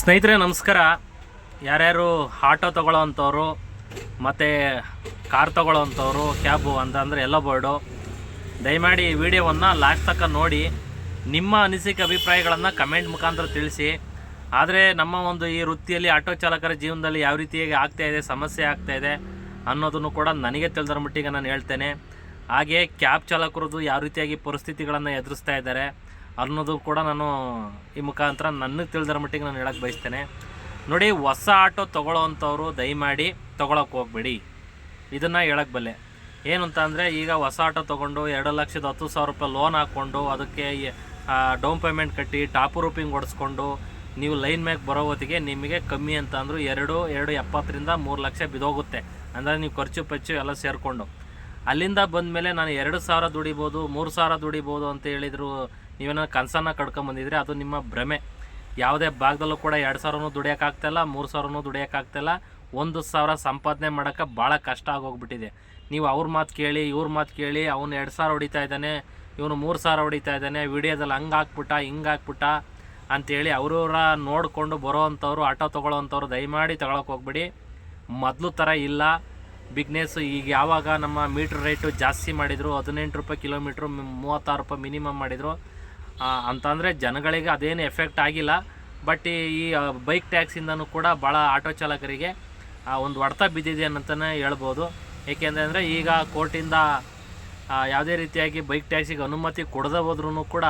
ಸ್ನೇಹಿತರೆ, ನಮಸ್ಕಾರ. ಯಾರ್ಯಾರು ಆಟೋ ತೊಗೊಳ್ಳೋವಂಥವ್ರು ಮತ್ತು ಕಾರ್ ತೊಗೊಳ್ಳೋವಂಥವ್ರು ಕ್ಯಾಬು ಅಂತಂದರೆ ಎಲ್ಲ ಬೋರ್ಡು, ದಯಮಾಡಿ ಈ ವಿಡಿಯೋವನ್ನು ಲಾಸ್ಟ್ ತನಕ ನೋಡಿ, ನಿಮ್ಮ ಅನಿಸಿಕೆ ಅಭಿಪ್ರಾಯಗಳನ್ನು ಕಮೆಂಟ್ ಮುಖಾಂತರ ತಿಳಿಸಿ. ಆದರೆ ನಮ್ಮ ಒಂದು ಈ ವೃತ್ತಿಯಲ್ಲಿ ಆಟೋ ಚಾಲಕರ ಜೀವನದಲ್ಲಿ ಯಾವ ರೀತಿಯಾಗಿ ಆಗ್ತಾಯಿದೆ ಸಮಸ್ಯೆ ಆಗ್ತಾಯಿದೆ ಅನ್ನೋದನ್ನು ಕೂಡ ನನಗೆ ತಿಳಿದರ ಮಟ್ಟಿಗೆ ನಾನು ಹೇಳ್ತೇನೆ. ಹಾಗೆ ಕ್ಯಾಬ್ ಚಾಲಕರದ್ದು ಯಾವ ರೀತಿಯಾಗಿ ಪರಿಸ್ಥಿತಿಗಳನ್ನು ಎದುರಿಸ್ತಾ ಇದ್ದಾರೆ ಅನ್ನೋದು ಕೂಡ ನಾನು ಈ ಮುಖಾಂತರ ನನಗೆ ತಿಳಿದರ ಮಟ್ಟಿಗೆ ನಾನು ಹೇಳಕ್ಕೆ ಬಯಸ್ತೇನೆ. ನೋಡಿ, ಹೊಸ ಆಟೋ ತೊಗೊಳ್ಳೋವಂಥವ್ರು ದಯಮಾಡಿ ತೊಗೊಳಕ್ಕೆ ಹೋಗ್ಬೇಡಿ. ಇದನ್ನು ಹೇಳಕ್ಕೆ ಬಲ್ಲೆ. ಏನು ಅಂತ ಅಂದರೆ ಈಗ ಹೊಸ ಆಟೋ ತೊಗೊಂಡು ಎರಡು ಲಕ್ಷದ ಹತ್ತು ಸಾವಿರ ರೂಪಾಯಿ ಲೋನ್ ಹಾಕ್ಕೊಂಡು ಅದಕ್ಕೆ ಡೌನ್ ಪೇಮೆಂಟ್ ಕಟ್ಟಿ ಟಾಪ್ ರೂಪಿಂಗ್ ಹೊಡೆಸ್ಕೊಂಡು ನೀವು ಲೈನ್ ಮ್ಯಾಗೆ ಬರೋ ಹೊತ್ತಿಗೆ ನಿಮಗೆ ಕಮ್ಮಿ ಅಂತ ಅಂದರು ಎರಡು ಎರಡು ಎಪ್ಪತ್ತರಿಂದ ಮೂರು ಲಕ್ಷ ಬಿದೋಗುತ್ತೆ. ಅಂದರೆ ನೀವು ಖರ್ಚು ಪಚ್ಚು ಎಲ್ಲ ಸೇರಿಕೊಂಡು. ಅಲ್ಲಿಂದ ಬಂದಮೇಲೆ ನಾನು ಎರಡು ಸಾವಿರ ದುಡಿಬೋದು, ಮೂರು ಸಾವಿರ ದುಡಿಬೋದು ಅಂತ ಹೇಳಿದ್ರು ನೀವೇನೋ ಕನಸನ್ನು ಕಡ್ಕೊಂಬಂದಿದ್ರೆ ಅದು ನಿಮ್ಮ ಭ್ರಮೆ. ಯಾವುದೇ ಭಾಗದಲ್ಲೂ ಕೂಡ ಎರಡು ಸಾವಿರನೂ ದುಡಿಯೋಕ್ಕಾಗ್ತಾಯಿಲ್ಲ ಮೂರು ಸಾವಿರನೂ ದುಡಿಯೋಕ್ಕಾಗ್ತಾಯಿಲ್ಲ ಒಂದು ಸಾವಿರ ಸಂಪಾದನೆ ಮಾಡೋಕ್ಕೆ ಭಾಳ ಕಷ್ಟ ಆಗೋಗ್ಬಿಟ್ಟಿದೆ. ನೀವು ಅವ್ರ ಮಾತು ಕೇಳಿ, ಇವ್ರ ಮಾತು ಕೇಳಿ, ಅವನು ಎರಡು ಸಾವಿರ ಹೊಡಿತಾ ಇದ್ದಾನೆ, ಇವನು ಮೂರು ಸಾವಿರ ಹೊಡಿತಾ ಇದ್ದಾನೆ, ವಿಡಿಯೋದಲ್ಲಿ ಹಂಗೆ ಹಾಕ್ಬಿಟ್ಟ, ಹಿಂಗೆ ಹಾಕ್ಬಿಟ್ಟ ಅಂಥೇಳಿ ಅವ್ರವ್ರ ನೋಡಿಕೊಂಡು ಬರೋ ಅಂಥವ್ರು ಆಟೋ ತೊಗೊಳ್ಳೋವಂಥವ್ರು ದಯಮಾಡಿ ತಗೊಳಕ್ಕೆ ಹೋಗ್ಬಿಡಿ. ಮೊದಲು ಥರ ಇಲ್ಲ. ಬಿಗ್ನೆಸ್ ಈಗ ಯಾವಾಗ ನಮ್ಮ ಮೀಟ್ರ್ ರೇಟು ಜಾಸ್ತಿ ಮಾಡಿದರು, ಹದಿನೆಂಟು ರೂಪಾಯಿ ಕಿಲೋಮೀಟ್ರು, ಮೂವತ್ತಾರು ರೂಪಾಯಿ ಮಿನಿಮಮ್ ಮಾಡಿದರು. ಅಂತಂದರೆ ಜನಗಳಿಗೆ ಅದೇನು ಎಫೆಕ್ಟ್ ಆಗಿಲ್ಲ. ಬಟ್ ಈ ಬೈಕ್ ಟ್ಯಾಕ್ಸಿಂದನೂ ಕೂಡ ಭಾಳ ಆಟೋ ಚಾಲಕರಿಗೆ ಒಂದು ಹೊಡೆತ ಬಿದ್ದಿದೆ ಅಂತಲೇ ಹೇಳ್ಬೋದು. ಏಕೆಂದರೆ ಈಗ ಕೋರ್ಟಿಂದ ಯಾವುದೇ ರೀತಿಯಾಗಿ ಬೈಕ್ ಟ್ಯಾಕ್ಸಿಗೆ ಅನುಮತಿ ಕೊಡದೇ ಹೋದ್ರೂ ಕೂಡ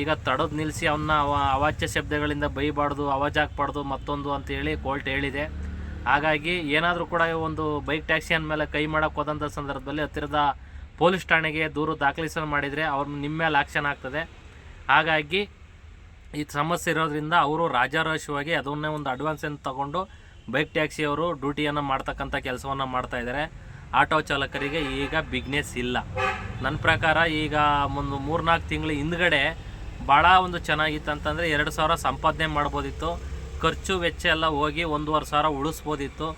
ಈಗ ತಡೆದು ನಿಲ್ಲಿಸಿ ಅವನ್ನ ಅವ, ಅವಾಚ್ಯ ಶಬ್ದಗಳಿಂದ ಬೈಬಾರ್ದು, ಅವಾಜ್ ಹಾಕ್ಬಾರ್ದು ಮತ್ತೊಂದು ಅಂತೇಳಿ ಕೋರ್ಟ್ ಹೇಳಿದೆ. ಹಾಗಾಗಿ ಏನಾದರೂ ಕೂಡ ಒಂದು ಬೈಕ್ ಟ್ಯಾಕ್ಸಿ ಮೇಲೆ ಕೈ ಮಾಡೋಕ್ಕೆ ಹೋದಂಥ ಸಂದರ್ಭದಲ್ಲಿ ಹತ್ತಿರದ ಪೊಲೀಸ್ ಠಾಣೆಗೆ ದೂರು ದಾಖಲಿಸಲು ಮಾಡಿದರೆ ಅವ್ರ ನಿಮ್ಮ ಮೇಲೆ ಆಕ್ಷನ್ ಆಗ್ತದೆ. ಹಾಗಾಗಿ ಈ ಸಮಸ್ಯೆ ಇರೋದ್ರಿಂದ ಅವರು ರಾಜಾರೋಷವಾಗಿ ಅದನ್ನೇ ಒಂದು ಅಡ್ವಾನ್ಸ್ ಅಂತ ತಗೊಂಡು ಬೈಕ್ ಟ್ಯಾಕ್ಸಿಯವರು ಡ್ಯೂಟಿಯನ್ನು ಮಾಡ್ತಕ್ಕಂಥ ಕೆಲಸವನ್ನು ಮಾಡ್ತಾ ಇದ್ದಾರೆ ಆಟೋ ಚಾಲಕರಿಗೆ ಈಗ ಬಿಗ್ನೆಸ್ ಇಲ್ಲ. ನನ್ನ ಪ್ರಕಾರ ಈಗ ಒಂದು ಮೂರ್ನಾಲ್ಕು ತಿಂಗಳ ಹಿಂದ್ಗಡೆ ಭಾಳ ಒಂದು ಚೆನ್ನಾಗಿತ್ತು ಅಂತಂದರೆ ಎರಡು ಸಾವಿರ ಸಂಪಾದನೆ ಮಾಡ್ಬೋದಿತ್ತು. ಖರ್ಚು ವೆಚ್ಚ ಎಲ್ಲ ಹೋಗಿ ಒಂದೂವರೆ ಸಾವಿರ ಉಳಿಸ್ಬೋದಿತ್ತು.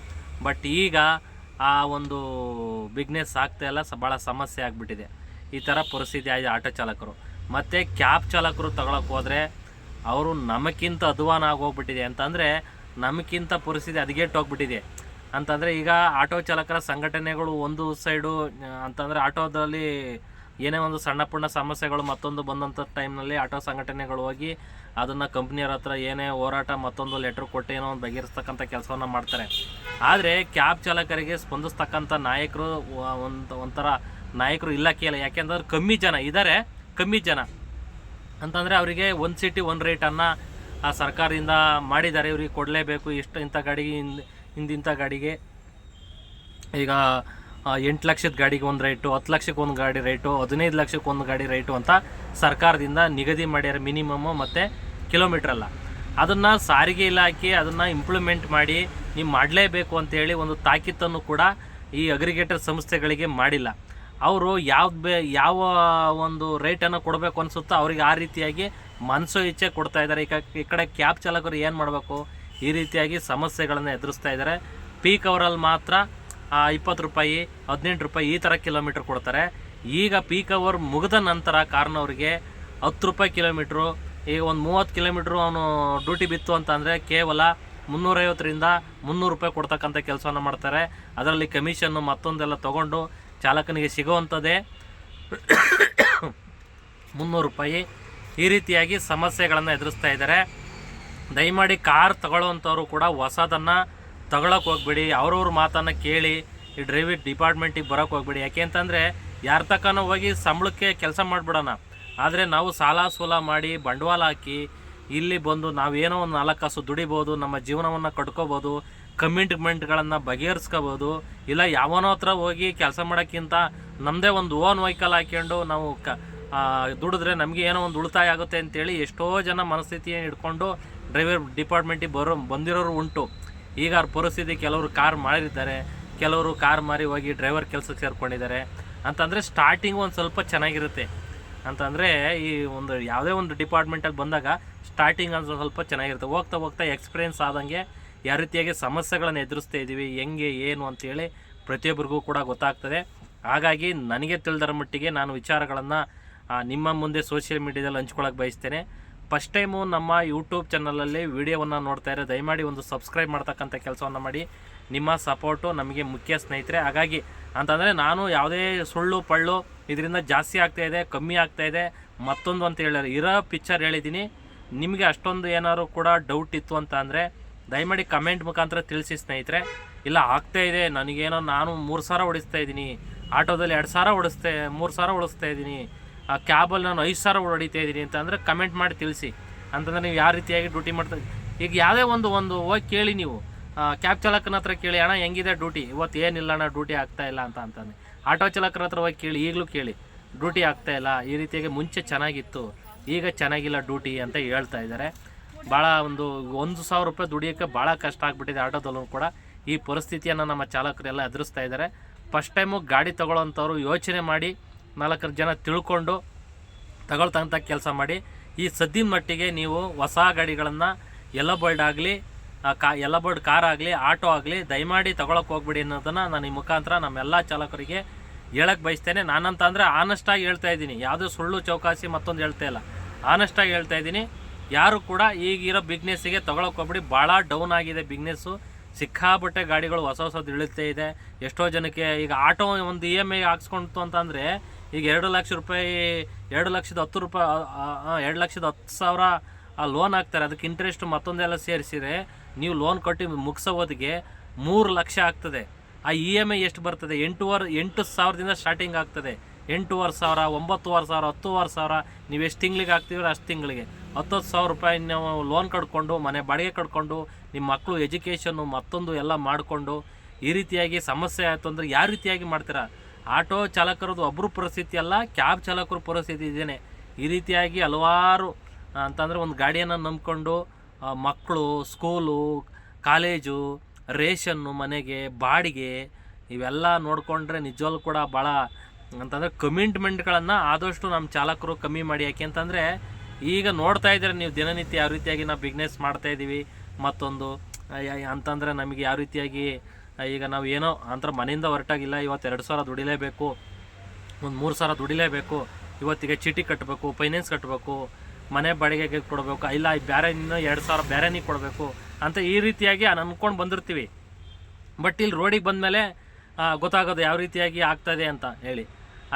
ಬಟ್ ಈಗ ಆ ಒಂದು ಬಿಗ್ನೆಸ್ ಆಗ್ತಾ ಇಲ್ಲ, ಸ ಭಾಳ ಸಮಸ್ಯೆ ಆಗಿಬಿಟ್ಟಿದೆ. ಈ ಥರ ಪರಿಸ್ಥಿತಿ ಆಗಿದೆ ಆಟೋ ಚಾಲಕರು. ಮತ್ತು ಕ್ಯಾಬ್ ಚಾಲಕರು ತಗೊಳಕ್ಕೆ ಹೋದರೆ ಅವರು ನಮಗಿಂತ ಅಧ್ವಾನ ಆಗೋಗ್ಬಿಟ್ಟಿದೆ ಅಂತಂದರೆ ನಮಗಿಂತ ಪರಿಸ್ಥಿತಿ ಹದಗೆಟ್ಟು ಹೋಗ್ಬಿಟ್ಟಿದೆ. ಅಂತಂದರೆ ಈಗ ಆಟೋ ಚಾಲಕರ ಸಂಘಟನೆಗಳು ಒಂದು ಸೈಡು, ಅಂತಂದರೆ ಆಟೋದಲ್ಲಿ ಏನೇ ಒಂದು ಸಣ್ಣ ಪುಣ್ಣ ಸಮಸ್ಯೆಗಳು ಮತ್ತೊಂದು ಬಂದಂಥ ಟೈಮ್ನಲ್ಲಿ ಆಟೋ ಸಂಘಟನೆಗಳು ಹೋಗಿ ಅದನ್ನು ಕಂಪ್ನಿಯವ್ರ ಹತ್ರ ಏನೇ ಹೋರಾಟ ಮತ್ತೊಂದು ಲೆಟ್ರ್ ಕೊಟ್ಟು ಏನೋ ಒಂದು ಬಗೆಹರಿಸ್ತಕ್ಕಂಥ ಕೆಲಸವನ್ನು ಮಾಡ್ತಾರೆ. ಆದರೆ ಕ್ಯಾಬ್ ಚಾಲಕರಿಗೆ ಸ್ಪಂದಿಸ್ತಕ್ಕಂಥ ನಾಯಕರು ಒಂದು ಒಂಥರ ನಾಯಕರು ಇಲ್ಲ ಕೇಳ. ಯಾಕೆಂದ್ರೆ ಕಮ್ಮಿ ಜನ ಇದ್ದಾರೆ ಕಮ್ಮಿ ಜನ. ಅಂತಂದರೆ ಅವರಿಗೆ ಒಂದು ಸಿಟಿ ಒಂದು ರೇಟನ್ನು ಆ ಸರ್ಕಾರದಿಂದ ಮಾಡಿದ್ದಾರೆ. ಇವ್ರಿಗೆ ಕೊಡಲೇಬೇಕು ಇಷ್ಟು ಇಂಥ ಗಾಡಿಗೆ, ಹಿಂದೆ ಇಂದಿಂಥ ಗಾಡಿಗೆ. ಈಗ ಎಂಟು ಲಕ್ಷದ ಗಾಡಿಗೆ ಒಂದು ರೇಟು ಹತ್ತು ಲಕ್ಷಕ್ಕೆ ಒಂದು ಗಾಡಿ ರೇಟು ಹದಿನೈದು ಲಕ್ಷಕ್ಕೆ ಒಂದು ಗಾಡಿ ರೇಟು ಅಂತ ಸರ್ಕಾರದಿಂದ ನಿಗದಿ ಮಾಡ್ಯಾರ ಮಿನಿಮಮ್ಮು ಮತ್ತು ಕಿಲೋಮೀಟ್ರಲ್ಲ ಅದನ್ನು ಸಾರಿಗೆ ಇಲಾಖೆ ಅದನ್ನು ಇಂಪ್ಲಿಮೆಂಟ್ ಮಾಡಿ ನೀವು ಮಾಡಲೇಬೇಕು ಅಂತೇಳಿ ಒಂದು ತಾಕೀತನ್ನು ಕೂಡ ಈ ಅಗ್ರಿಗೇಟರ್ ಸಂಸ್ಥೆಗಳಿಗೆ ಮಾಡಿಲ್ಲ. ಅವರು ಯಾವ್ದು ಬೇ, ಯಾವ ಒಂದು ರೇಟನ್ನು ಕೊಡಬೇಕು ಅನಿಸುತ್ತೋ ಅವ್ರಿಗೆ ಆ ರೀತಿಯಾಗಿ ಮನಸ್ಸು ಇಚ್ಛೆ ಕೊಡ್ತಾ ಇದ್ದಾರೆ ಈ ಕ- ಈ ಕಡೆ ಕ್ಯಾಬ್ ಚಾಲಕರು ಏನು ಮಾಡಬೇಕು? ಈ ರೀತಿಯಾಗಿ ಸಮಸ್ಯೆಗಳನ್ನು ಎದುರಿಸ್ತಾ ಇದ್ದಾರೆ ಪೀಕ್ ಅವರಲ್ಲಿ ಮಾತ್ರ ಇಪ್ಪತ್ತು ರೂಪಾಯಿ, ಹದಿನೆಂಟು ರೂಪಾಯಿ ಈ ಥರ ಕಿಲೋಮೀಟ್ರ್ ಕೊಡ್ತಾರೆ. ಈಗ ಪೀಕ್ ಅವರ್ ಮುಗಿದ ನಂತರ ಕಾರ್ನವ್ರಿಗೆ ಹತ್ತು ರೂಪಾಯಿ ಕಿಲೋಮೀಟ್ರು ಈಗ ಒಂದು ಮೂವತ್ತು ಕಿಲೋಮೀಟ್ರು ಅವನು ಡ್ಯೂಟಿ ಬಿತ್ತು ಅಂತಂದರೆ ಕೇವಲ ಮುನ್ನೂರೈವತ್ತರಿಂದ ಮುನ್ನೂರು ರೂಪಾಯಿ ಕೊಡ್ತಕ್ಕಂಥ ಕೆಲಸವನ್ನು ಮಾಡ್ತಾರೆ. ಅದರಲ್ಲಿ ಕಮಿಷನ್ನು ಮತ್ತೊಂದೆಲ್ಲ ತೊಗೊಂಡು ಚಾಲಕನಿಗೆ ಸಿಗುವಂಥದ್ದೇ ಮುನ್ನೂರು ರೂಪಾಯಿ. ಈ ರೀತಿಯಾಗಿ ಸಮಸ್ಯೆಗಳನ್ನು ಎದುರಿಸ್ತಾ ಇದ್ದಾರೆ. ದಯಮಾಡಿ ಕಾರ್ ತಗೊಳ್ಳುವಂಥವ್ರು ಕೂಡ ಹೊಸದನ್ನು ತಗೊಳಕ್ಕೆ ಹೋಗ್ಬೇಡಿ. ಅವ್ರವ್ರ ಮಾತನ್ನು ಕೇಳಿ ಈ ಡ್ರೈವಿಂಗ್ ಡಿಪಾರ್ಟ್ಮೆಂಟಿಗೆ ಬರೋಕ್ಕೆ ಹೋಗ್ಬೇಡಿ. ಯಾಕೆ ಅಂತಂದರೆ ಯಾರ ತಕ್ಕನ ಹೋಗಿ ಸಂಬಳಕ್ಕೆ ಕೆಲಸ ಮಾಡಿಬಿಡೋಣ. ಆದರೆ ನಾವು ಸಾಲ ಸೂಲ ಮಾಡಿ ಬಂಡವಾಳ ಹಾಕಿ ಇಲ್ಲಿ ಬಂದು ನಾವೇನೋ ಒಂದು ನಾಲ್ಕು ಕಾಸು ದುಡಿಬೋದು, ನಮ್ಮ ಜೀವನವನ್ನು ಕಟ್ಕೋಬೋದು ಕಮಿಟ್ಮೆಂಟ್ಗಳನ್ನು ಬಗೆಹರಿಸ್ಕೋಬೋದು. ಇಲ್ಲ, ಯಾವನೋ ಹತ್ರ ಹೋಗಿ ಕೆಲಸ ಮಾಡೋಕ್ಕಿಂತ ನಮ್ಮದೇ ಒಂದು ಓನ್ ವೆಹಿಕಲ್ ಹಾಕೊಂಡು ನಾವು ಕ ದುಡಿದ್ರೆ ನಮಗೆ ಏನೋ ಒಂದು ಉಳಿತಾಯ ಆಗುತ್ತೆ ಅಂತೇಳಿ ಎಷ್ಟೋ ಜನ ಮನಸ್ಥಿತಿಯನ್ನು ಇಟ್ಕೊಂಡು ಡ್ರೈವರ್ ಡಿಪಾರ್ಟ್ಮೆಂಟಿಗೆ ಬರೋ, ಬಂದಿರೋರು ಉಂಟು. ಈಗ ಅವ್ರ ಪರಿಸ್ಥಿತಿ ಕೆಲವರು ಕಾರ್ ಮಾಡಿದ್ದಾರೆ ಕೆಲವರು ಕಾರ್ ಮಾರಿ ಹೋಗಿ ಡ್ರೈವರ್ ಕೆಲಸಕ್ಕೆ ಸೇರ್ಕೊಂಡಿದ್ದಾರೆ. ಅಂತಂದರೆ ಸ್ಟಾರ್ಟಿಂಗ್ ಒಂದು ಸ್ವಲ್ಪ ಚೆನ್ನಾಗಿರುತ್ತೆ. ಅಂತಂದರೆ ಈ ಒಂದು, ಯಾವುದೇ ಒಂದು ಡಿಪಾರ್ಟ್ಮೆಂಟಲ್ಲಿ ಬಂದಾಗ ಸ್ಟಾರ್ಟಿಂಗ್ ಒಂದು ಸ್ವಲ್ಪ ಚೆನ್ನಾಗಿರುತ್ತೆ. ಹೋಗ್ತಾ ಹೋಗ್ತಾ ಎಕ್ಸ್ಪೀರಿಯೆನ್ಸ್ ಆದಂಗೆ ಯಾವ ರೀತಿಯಾಗಿ ಸಮಸ್ಯೆಗಳನ್ನು ಎದುರಿಸ್ತಾ ಇದ್ದೀವಿ ಹೆಂಗೆ, ಏನು ಅಂತೇಳಿ ಪ್ರತಿಯೊಬ್ಬರಿಗೂ ಕೂಡ ಗೊತ್ತಾಗ್ತದೆ. ಹಾಗಾಗಿ ನನಗೆ ತಿಳಿದರ ಮಟ್ಟಿಗೆ ನಾನು ವಿಚಾರಗಳನ್ನು ನಿಮ್ಮ ಮುಂದೆ ಸೋಷಿಯಲ್ ಮೀಡಿಯಾದಲ್ಲಿ ಹಂಚ್ಕೊಳ್ಳೋಕೆ ಬಯಸ್ತೇನೆ. ಫಸ್ಟ್ ಟೈಮು ನಮ್ಮ ಯೂಟ್ಯೂಬ್ ಚಾನಲಲ್ಲಿ ವಿಡಿಯೋವನ್ನು ನೋಡ್ತಾ ಇರೋ ದಯಮಾಡಿ ಒಂದು ಸಬ್ಸ್ಕ್ರೈಬ್ ಮಾಡ್ತಕ್ಕಂಥ ಕೆಲಸವನ್ನು ಮಾಡಿ. ನಿಮ್ಮ ಸಪೋರ್ಟು ನಮಗೆ ಮುಖ್ಯ ಸ್ನೇಹಿತರೆ. ಹಾಗಾಗಿ ಅಂತಂದರೆ ನಾನು ಯಾವುದೇ ಸುಳ್ಳು, ಪಳ್ಳು ಇದರಿಂದ ಜಾಸ್ತಿ ಆಗ್ತಾ ಇದೆ, ಕಮ್ಮಿ ಆಗ್ತಾ ಇದೆ. ಮತ್ತೊಂದು ಅಂತ ಹೇಳಿದ್ರೆ, ಇರೋ ಪಿಕ್ಚರ್ ಹೇಳಿದ್ದೀನಿ. ನಿಮಗೆ ಅಷ್ಟೊಂದು ಏನಾದರೂ ಕೂಡ ಡೌಟ್ ಇತ್ತು ಅಂತ ಅಂದರೆ ದಯಮಾಡಿ ಕಮೆಂಟ್ ಮುಖಾಂತರ ತಿಳಿಸಿ ಸ್ನೇಹಿತರೆ. ಇಲ್ಲ, ಆಗ್ತಾ ಇದೆ. ನನಗೇನೋ ನಾನು ಮೂರು ಸಾವಿರ ಓಡಿಸ್ತಾ ಇದ್ದೀನಿ. ಆಟೋದಲ್ಲಿ ಎರಡು ಸಾವಿರ ಹೊಡಿಸ್ತೇ ಮೂರು ಸಾವಿರ ಓಡಿಸ್ತಾ ಇದ್ದೀನಿ. ಆ, ಕ್ಯಾಬಲ್ಲಿ ನಾನು ಐದು ಸಾವಿರ ಹೊಡಿತಾ ಇದ್ದೀನಿ ಅಂತ ಅಂದರೆ ಕಮೆಂಟ್ ಮಾಡಿ ತಿಳಿಸಿ. ಅಂತಂದರೆ ನೀವು ಯಾವ ರೀತಿಯಾಗಿ ಡ್ಯೂಟಿ ಮಾಡ್ತಾ, ಈಗ ಯಾವುದೇ ಒಂದು ಒಂದು ಹೋಗಿ ಕೇಳಿ ನೀವು. ಕ್ಯಾಬ್ ಚಾಲಕನ ಹತ್ರ ಕೇಳಿ, ಅಣ್ಣ, ಹೆಂಗಿದೆ ಡ್ಯೂಟಿ? ಇವತ್ತು ಏನಿಲ್ಲ ಅಣ್ಣ, ಡ್ಯೂಟಿ ಆಗ್ತಾ ಇಲ್ಲ ಅಂತ ಅಂತಾನೆ ಆಟೋ ಚಾಲಕನ ಹತ್ರ ಹೋಗಿ ಕೇಳಿ, ಈಗಲೂ ಕೇಳಿ. ಡ್ಯೂಟಿ ಆಗ್ತಾ ಇಲ್ಲ. ಈ ರೀತಿಯಾಗಿ ಮುಂಚೆ ಚೆನ್ನಾಗಿತ್ತು. ಈಗ ಚೆನ್ನಾಗಿಲ್ಲ ಡ್ಯೂಟಿ ಅಂತ ಹೇಳ್ತಾ ಇದ್ದಾರೆ. ಭಾಳ ಒಂದು ಒಂದು ಸಾವಿರ ರೂಪಾಯಿ ದುಡಿಯೋಕ್ಕೆ ಭಾಳ ಕಷ್ಟ ಆಗಿಬಿಟ್ಟಿದೆ ಆಟೋದಲ್ಲೂ ಕೂಡ. ಈ ಪರಿಸ್ಥಿತಿಯನ್ನು ನಮ್ಮ ಚಾಲಕರೆಲ್ಲ ಎದುರಿಸ್ತಾ ಇದ್ದಾರೆ. ಫಸ್ಟ್ ಟೈಮು ಗಾಡಿ ತಗೊಳ್ಳೋಂಥವ್ರು ಯೋಚನೆ ಮಾಡಿ ನಾಲ್ಕರು ಜನ ತಿಳ್ಕೊಂಡು ತಗೊಳ್ತಂಥ ಕೆಲಸ ಮಾಡಿ. ಈ ಸದ್ದಿನ ಮಟ್ಟಿಗೆ ನೀವು ಹೊಸ ಗಾಡಿಗಳನ್ನು ಎಲ್ಲ ಬೋಲ್ಡ್ ಆಗಲಿ ಕಾ ಎಲ್ಲ ಬೋರ್ಡ್ ಕಾರ್ ಆಗಲಿ, ಆಟೋ ಆಗಲಿ ದಯಮಾಡಿ ತಗೊಳಕ್ಕೆ ಹೋಗ್ಬಿಡಿ ಅನ್ನೋದನ್ನು ನಾನು ಈ ಮುಖಾಂತರ ನಮ್ಮೆಲ್ಲ ಚಾಲಕರಿಗೆ ಹೇಳಕ್ಕೆ ಬಯಸ್ತೇನೆ. ನಾನಂತ ಅಂದರೆ ಆನೆಸ್ಟಾಗಿ ಹೇಳ್ತಾ ಇದ್ದೀನಿ. ಯಾವುದೂ ಸುಳ್ಳು ಚೌಕಾಸಿ ಮತ್ತೊಂದು ಹೇಳ್ತಾ ಇಲ್ಲ. ಆನೆಸ್ಟಾಗಿ ಹೇಳ್ತಾ ಇದ್ದೀನಿ. ಯಾರು ಕೂಡ ಈಗಿರೋ ಬಿಗ್ನೆಸ್ಸಿಗೆ ತಗೊಳಕ್ಕೆ ಹೋಗ್ಬಿಡಿ. ಭಾಳ ಡೌನ್ ಆಗಿದೆ ಬಿಗ್ನೆಸ್ಸು. ಸಿಕ್ಕಾಪಟ್ಟೆ ಗಾಡಿಗಳು ಹೊಸ ಹೊಸದು ಇಳುತ್ತೆ ಇದೆ. ಎಷ್ಟೋ ಜನಕ್ಕೆ ಈಗ ಆಟೋ ಒಂದು ಇ ಎಂ ಐ ಹಾಕ್ಸ್ಕೊಂತು ಅಂತಂದರೆ ಈಗ ಎರಡು ಲಕ್ಷ ರೂಪಾಯಿ, ಎರಡು ಲಕ್ಷದ ಹತ್ತು ರೂಪಾಯಿ ಎರಡು ಲಕ್ಷದ ಹತ್ತು ಸಾವಿರ ಲೋನ್ ಹಾಕ್ತಾರೆ. ಅದಕ್ಕೆ ಇಂಟ್ರೆಸ್ಟ್ ಮತ್ತೊಂದೆಲ್ಲ ಸೇರಿಸಿದ್ರೆ ನೀವು ಲೋನ್ ಕೊಟ್ಟು ಮುಗಿಸೋ ಹೊತ್ತಿಗೆ ಮೂರು ಲಕ್ಷ ಆಗ್ತದೆ. ಆ ಇ ಎಂ ಐ ಎಷ್ಟು ಬರ್ತದೆ? ಎಂಟೂವರೆ, ಎಂಟು ಸಾವಿರದಿಂದ ಸ್ಟಾರ್ಟಿಂಗ್ ಆಗ್ತದೆ. ಎಂಟೂವರೆ ಸಾವಿರ, ಒಂಬತ್ತುವರೆ ಸಾವಿರ, ಹತ್ತುವರೆ ಸಾವಿರ. ನೀವು ಎಷ್ಟು ತಿಂಗಳಿಗೆ ಹಾಕ್ತೀರೋ ಅಷ್ಟು ತಿಂಗಳಿಗೆ. ಹತ್ತತ್ತು ಸಾವಿರ ರೂಪಾಯಿ ನಾವು ಲೋನ್ ಕಟ್ಕೊಂಡು ಮನೆ ಬಾಡಿಗೆ ಕಟ್ಕೊಂಡು ನಿಮ್ಮ ಮಕ್ಕಳು ಎಜುಕೇಷನ್ನು ಮತ್ತೊಂದು ಎಲ್ಲ ಮಾಡಿಕೊಂಡು ಈ ರೀತಿಯಾಗಿ ಸಮಸ್ಯೆ ಆಯಿತು ಅಂದರೆ ಯಾವ ರೀತಿಯಾಗಿ ಮಾಡ್ತೀರಾ? ಆಟೋ ಚಾಲಕರದ್ದು ಒಬ್ಬರು ಪರಿಸ್ಥಿತಿ ಅಲ್ಲ, ಕ್ಯಾಬ್ ಚಾಲಕರ ಪರಿಸ್ಥಿತಿ ಇದೇನೆ. ಈ ರೀತಿಯಾಗಿ ಹಲವಾರು ಅಂತಂದರೆ ಒಂದು ಗಾಡಿಯನ್ನು ನಂಬ್ಕೊಂಡು ಮಕ್ಕಳು ಸ್ಕೂಲು ಕಾಲೇಜು ರೇಷನ್ನು ಮನೆಗೆ, ಬಾಡಿಗೆ ಇವೆಲ್ಲ ನೋಡಿಕೊಂಡ್ರೆ ನಿಜವಾಗ್ಲೂ ಕೂಡ ಭಾಳ ಅಂತಂದರೆ ಕಮಿಟ್ಮೆಂಟ್ಗಳನ್ನು ಆದಷ್ಟು ನಮ್ಮ ಚಾಲಕರು ಕಮ್ಮಿ ಮಾಡಿ. ಯಾಕೆಂತಂದರೆ ಈಗ ನೋಡ್ತಾ ಇದ್ದೀರ ನೀವು ದಿನನಿತ್ಯ ಯಾವ ರೀತಿಯಾಗಿ ನಾವು ಬಿಗ್ನೆಸ್ ಮಾಡ್ತಾ ಇದ್ದೀವಿ ಮತ್ತೊಂದು ಅಂತಂದ್ರೆ ನಮಗೆ ಯಾವ ರೀತಿಯಾಗಿ ಈಗ ನಾವು ಏನೋ ಅಂತ ಮನೆಯಿಂದ ಹೊರಟಾಗಿಲ್ಲ, ಇವತ್ತು ಎರಡು ಸಾವಿರ ದುಡಿಲೇಬೇಕು, ಒಂದು ಮೂರು ಸಾವಿರ ದುಡಿಲೇಬೇಕು, ಇವತ್ತಿಗೆ ಚೀಟಿ ಕಟ್ಟಬೇಕು ಫೈನಾನ್ಸ್ ಕಟ್ಟಬೇಕು ಮನೆ ಬಾಡಿಗೆಗೆ ಕೊಡಬೇಕು, ಇಲ್ಲ ಬೇರೆ ಇನ್ನೂ ಎರಡು ಸಾವಿರ ಬೇರೆನೇ ಕೊಡಬೇಕು ಅಂತ ಈ ರೀತಿಯಾಗಿ ಅನ್ಕೊಂಡು ಬಂದಿರ್ತೀವಿ. ಬಟ್ ಇಲ್ಲಿ ರೋಡಿಗೆ ಬಂದಮೇಲೆ ಗೊತ್ತಾಗೋದು ಯಾವ ರೀತಿಯಾಗಿ ಆಗ್ತದೆ ಅಂತ ಹೇಳಿ.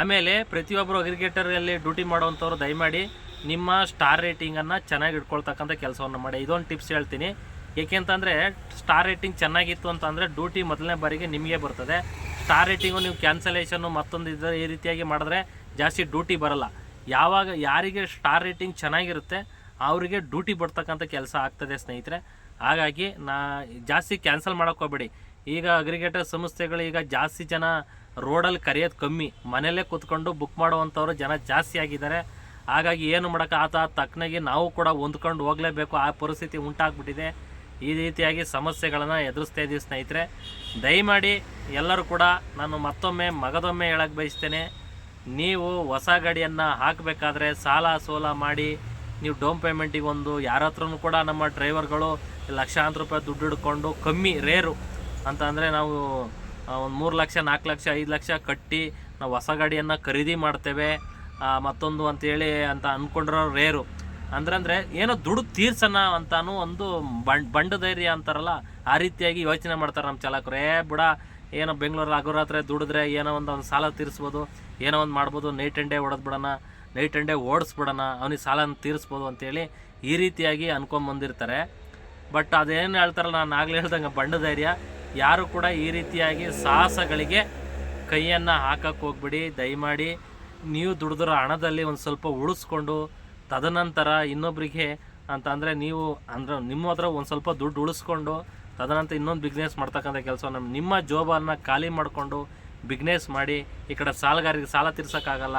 ಆಮೇಲೆ ಪ್ರತಿಯೊಬ್ಬರು ಅಗ್ರಿಗೇಟರಲ್ಲಿ ಡ್ಯೂಟಿ ಮಾಡುವಂಥವ್ರು ದಯಮಾಡಿ ನಿಮ್ಮ ಸ್ಟಾರ್ ರೇಟಿಂಗನ್ನು ಚೆನ್ನಾಗಿ ಇಟ್ಕೊಳ್ತಕ್ಕಂಥ ಕೆಲಸವನ್ನು ಮಾಡಿ. ಇದೊಂದು ಟಿಪ್ಸ್ ಹೇಳ್ತೀನಿ. ಏಕೆಂತಂದರೆ, ಸ್ಟಾರ್ ರೇಟಿಂಗ್ ಚೆನ್ನಾಗಿತ್ತು ಅಂತಂದರೆ ಡ್ಯೂಟಿ ಮೊದಲನೇ ಬಾರಿಗೆ ನಿಮಗೆ ಬರ್ತದೆ. ಸ್ಟಾರ್ ರೇಟಿಂಗು ನೀವು ಕ್ಯಾನ್ಸಲೇಷನ್ನು ಮತ್ತೊಂದು ಇದು, ಈ ರೀತಿಯಾಗಿ ಮಾಡಿದ್ರೆ ಜಾಸ್ತಿ ಡ್ಯೂಟಿ ಬರಲ್ಲ. ಯಾವಾಗ ಯಾರಿಗೆ ಸ್ಟಾರ್ ರೇಟಿಂಗ್ ಚೆನ್ನಾಗಿರುತ್ತೆ, ಅವರಿಗೆ ಡ್ಯೂಟಿ ಬರ್ತಕ್ಕಂಥ ಕೆಲಸ ಆಗ್ತದೆ ಸ್ನೇಹಿತರೆ. ಹಾಗಾಗಿ ನಾ ಜಾಸ್ತಿ ಕ್ಯಾನ್ಸಲ್ ಮಾಡೋಕ್ಕೋಗ್ಬೇಡಿ ಈಗ ಅಗ್ರಿಗೇಟರ್ ಸಂಸ್ಥೆಗಳು ಈಗ ಜಾಸ್ತಿ ಜನ ರೋಡಲ್ಲಿ ಕರೆಯೋದು ಕಮ್ಮಿ. ಮನೆಯಲ್ಲೇ ಕೂತ್ಕೊಂಡು ಬುಕ್ ಮಾಡುವಂಥವ್ರು ಜನ ಜಾಸ್ತಿ ಆಗಿದ್ದಾರೆ. ಹಾಗಾಗಿ ಏನು ಮಾಡೋಕೆ ಆತ ತಕ್ಕನಾಗಿ ನಾವು ಕೂಡ ಹೊಂದ್ಕೊಂಡು ಹೋಗಲೇಬೇಕು. ಆ ಪರಿಸ್ಥಿತಿ ಉಂಟಾಗ್ಬಿಟ್ಟಿದೆ. ಈ ರೀತಿಯಾಗಿ ಸಮಸ್ಯೆಗಳನ್ನು ಎದುರಿಸ್ತಾ ಇದ್ದೀವಿ ಸ್ನೇಹಿತರೆ. ದಯಮಾಡಿ ಎಲ್ಲರೂ ಕೂಡ ನಾನು ಮತ್ತೊಮ್ಮೆ ಮಗದೊಮ್ಮೆ ಹೇಳಕ್ಕೆ ಬಯಸ್ತೇನೆ. ನೀವು ಹೊಸ ಗಾಡಿಯನ್ನು ಹಾಕಬೇಕಾದ್ರೆ ಸಾಲ ಸೋಲ ಮಾಡಿ ನೀವು ಡೌನ್ ಪೇಮೆಂಟಿಗೆ ಒಂದು ಯಾರ ಹತ್ರನೂ ಕೂಡ ನಮ್ಮ ಡ್ರೈವರ್ಗಳು ಲಕ್ಷಾಂತರ ರೂಪಾಯಿ ದುಡ್ಡು ಹಿಡ್ಕೊಂಡು ಕಮ್ಮಿ ರೇರು ಅಂತ ಅಂದರೆ ನಾವು ಒಂದು ಮೂರು ಲಕ್ಷ, ನಾಲ್ಕು ಲಕ್ಷ, ಐದು ಲಕ್ಷ ಕಟ್ಟಿ ನಾವು ಹೊಸ ಗಾಡಿಯನ್ನು ಖರೀದಿ ಮಾಡ್ತೇವೆ. ಮತ್ತೊಂದು ಅಂತೇಳಿ ಅಂತ ಅಂದ್ಕೊಂಡಿರೋ ರೇರು. ಅಂದ್ರಂದ್ರೆ ಏನೋ ದುಡ್ಡು ತೀರ್ಸೋಣ ಅಂತಾನು ಒಂದು ಬಂಡ್, ಬಂಡ ಧೈರ್ಯ ಅಂತಾರಲ್ಲ, ಆ ರೀತಿಯಾಗಿ ಯೋಚನೆ ಮಾಡ್ತಾರೆ ನಮ್ಮ ಚಾಲಕರು. ಏ, ಬಿಡ, ಏನೋ ಬೆಂಗಳೂರಲ್ಲಿ ಹಗುರಾತ್ರೆ ದುಡಿದ್ರೆ ಏನೋ ಒಂದು ಒಂದು ಸಾಲ ತೀರಿಸ್ಬೋದು, ಏನೋ ಒಂದು ಮಾಡ್ಬೋದು ನೈಟ್ ಅಂಡೇ ಡೇ ಬಿಡೋಣ ನೈಟ್ ಅಂಡೇ ಓಡಿಸ್ಬಿಡೋಣ ಅವನಿಗೆ ಸಾಲನ ತೀರಿಸ್ಬೋದು ಅಂತೇಳಿ ಈ ರೀತಿಯಾಗಿ ಅನ್ಕೊಂಬಂದಿರ್ತಾರೆ ಬಟ್ ಅದೇನು ಹೇಳ್ತಾರಲ್ಲ, ನಾನು ಆಗಲೇ ಹೇಳ್ದಂಗೆ ಬಂಡ ಧೈರ್ಯ. ಯಾರು ಕೂಡ ಈ ರೀತಿಯಾಗಿ ಸಾಹಸಗಳಿಗೆ ಕೈಯನ್ನು ಹಾಕಕ್ಕೆ ಹೋಗ್ಬಿಡಿ, ದಯಮಾಡಿ ನೀವು ದುಡಿದಿರೋ ಹಣದಲ್ಲಿ ಒಂದು ಸ್ವಲ್ಪ ಉಳಿಸ್ಕೊಂಡು ತದನಂತರ ಇನ್ನೊಬ್ಬರಿಗೆ ಅಂತ ಅಂದರೆ ನೀವು ಅಂದ್ರೆ ನಿಮ್ಮ ಹತ್ರ ಒಂದು ಸ್ವಲ್ಪ ದುಡ್ಡು ಉಳಿಸ್ಕೊಂಡು ತದನಂತರ ಇನ್ನೊಂದು ಬಿಸ್ನೆಸ್ ಮಾಡ್ತಕ್ಕಂಥ ಕೆಲಸ ನಮ್ಮ ಜೋಬನ್ನು ಖಾಲಿ ಮಾಡಿಕೊಂಡು ಬಿಸ್ನೆಸ್ ಮಾಡಿ ಈ ಕಡೆ ಸಾಲಗಾರರಿಗೆ ಸಾಲ ತೀರ್ಸೋಕ್ಕಾಗಲ್ಲ,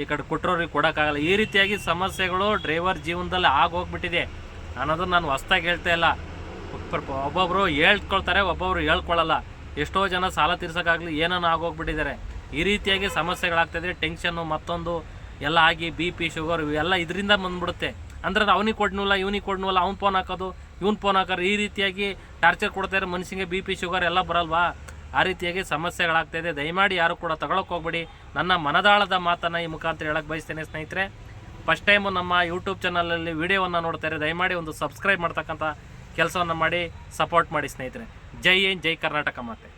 ಈ ಕಡೆ ಕೊಟ್ಟರೋರಿಗೆ ಕೊಡೋಕ್ಕಾಗಲ್ಲ. ಈ ರೀತಿಯಾಗಿ ಸಮಸ್ಯೆಗಳು ಡ್ರೈವರ್ ಜೀವನದಲ್ಲಿ ಆಗೋಗ್ಬಿಟ್ಟಿದೆ. ಅನ್ನೋದನ್ನು ನಾನು ಹೊಸ್ದಾಗಿ ಹೇಳ್ತಾ ಇಲ್ಲ. ಒಬ್ಬೊಬ್ಬರು ಹೇಳ್ಕೊಳ್ತಾರೆ, ಒಬ್ಬೊಬ್ರು ಹೇಳ್ಕೊಳ್ಳಲ್ಲ ಎಷ್ಟೋ ಜನ ಸಾಲ ತೀರ್ಸೋಕ್ಕಾಗಲಿ ಏನನ್ನ ಆಗೋಗ್ಬಿಟ್ಟಿದ್ದಾರೆ. ಈ ರೀತಿಯಾಗಿ ಸಮಸ್ಯೆಗಳಾಗ್ತಾಯಿದ್ರೆ ಟೆನ್ಷನ್ನು ಮತ್ತೊಂದು, ಎಲ್ಲ ಆಗಿ ಬಿ ಪಿ ಶುಗರ್ ಇವೆಲ್ಲ ಇದರಿಂದ ಬಂದ್ಬಿಡುತ್ತೆ. ಅಂದ್ರೆ ಅವನಿಗೆ ಕೊಡ್ನೂಲ್ಲ, ಇವನಿಗೆ ಕೊಡ್ನಲ್ಲ, ಅವ್ನು ಫೋನ್ ಹಾಕೋದು, ಇವ್ನು ಫೋನ್ ಹಾಕೋರು ಈ ರೀತಿಯಾಗಿ ಟಾರ್ಚರ್ ಕೊಡ್ತಾರೆ ಮನುಷ್ಯನಿಗೆ ಬಿ ಪಿ ಶುಗರ್ ಎಲ್ಲ ಬರಲ್ವಾ? ಆ ರೀತಿಯಾಗಿ ಸಮಸ್ಯೆಗಳಾಗ್ತಾಯಿದೆ ದಯಮಾಡಿ ಯಾರು ಕೂಡ ತಗೊಳಕ್ಕೆ ಹೋಗ್ಬೇಡಿ. ನನ್ನ ಮನದಾಳದ ಮಾತನ್ನು ಈ ಮುಖಾಂತರ ಹೇಳಕ್ಕೆ ಬಯಸ್ತೇನೆ ಸ್ನೇಹಿತರೆ. ಫಸ್ಟ್ ಟೈಮು ನಮ್ಮ ಯೂಟ್ಯೂಬ್ ಚಾನಲಲ್ಲಿ ವಿಡಿಯೋವನ್ನು ನೋಡ್ತಾರೆ ದಯಮಾಡಿ ಒಂದು ಸಬ್ಸ್ಕ್ರೈಬ್ ಮಾಡ್ತಕ್ಕಂಥ ಕೆಲಸವನ್ನು ಮಾಡಿ ಸಪೋರ್ಟ್ ಮಾಡಿ ಸ್ನೇಹಿತರೆ. ಜೈ ಏನ್ ಜೈ ಕರ್ನಾಟಕ ಮಾತೆ.